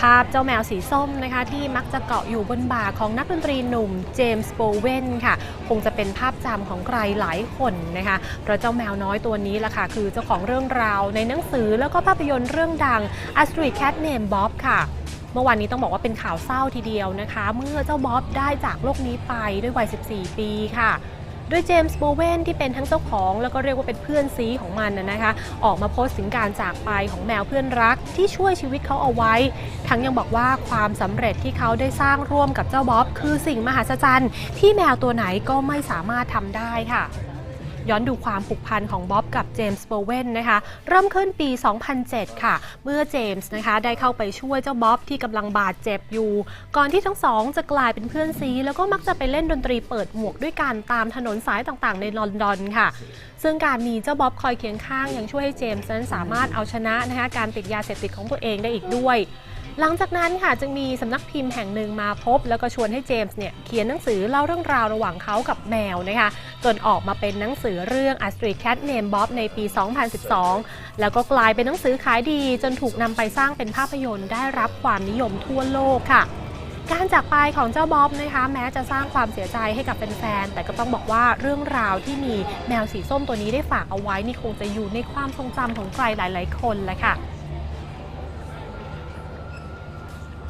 ภาพเจ้าแมวสีส้มนะคะที่มักจะเกาะอยู่บนบ่าของนักดนตรีหนุ่มเจมส์โบเวนค่ะ คงจะเป็นภาพจำของใครหลายคนนะคะเพราะเจ้าแมวน้อยตัวนี้ล่ะค่ะ คือเจ้าของเรื่องราวในหนังสือแล้วก็ภาพยนตร์เรื่องดัง A Street Cat Named Bob ค่ะเมื่อวานนี้ต้องบอกว่าเป็นข่าวเศร้าทีเดียวนะคะ เมื่อเจ้าบ๊อบได้จากโลกนี้ไปด้วยวัย 14 ปีค่ะ โดยเจมส์โบเวนที่เป็นทั้งเจ้าของ แล้วก็เรียกว่าเป็นเพื่อนซีของมันนะคะ ออกมาโพสต์ถึงการจากไปของแมวเพื่อนรักที่ช่วยชีวิตเขาเอาไว้ ทั้งยังบอกว่าความสำเร็จที่เขาได้สร้างร่วมกับเจ้าบ๊อบ คือสิ่งมหัศจรรย์ที่แมวตัวไหนก็ไม่สามารถทำได้ค่ะ ย้อนดูความผูกพันของบ๊อบกับเจมส์โบเวนนะคะ เริ่มขึ้นปี 2007 ค่ะ เมื่อเจมส์นะคะได้เข้าไปช่วยเจ้าบ๊อบที่กำลังบาดเจ็บอยู่ ก่อนที่ทั้งสองจะกลายเป็นเพื่อนซีแล้วก็มักจะไปเล่นดนตรีเปิดหมวกด้วยกันตามถนนสายต่างๆ ในลอนดอนค่ะ ซึ่งการมีเจ้าบ๊อบคอยเคียงข้างยังช่วยให้เจมส์นั้นสามารถเอาชนะนะคะการติดยาเสพติดของตัวเองได้อีกด้วย หลังจากนั้นค่ะจึงมีสำนักพิมพ์แห่งหนึ่งมาพบ แล้วก็ชวนให้เจมส์เนี่ยเขียนหนังสือเล่าเรื่องราวระหว่างเขากับแมวนะคะจนออกมาเป็นหนังสือเรื่อง A Street Cat Named Bob ในปี 2012 แล้วก็กลายเป็นหนังสือขายดี จนถูกนำไปสร้างเป็นภาพยนตร์ได้รับความนิยมทั่วโลกค่ะการจากไปของเจ้าบ๊อบนะคะ แม้จะสร้างความเสียใจให้กับแฟนๆแต่ก็ต้องบอกว่าเรื่องราวที่มีแมวสีส้มตัวนี้ได้ฝากเอาไว้นี่คงจะอยู่ในความทรงจำของใครหลาย ๆ คนแหละค่ะ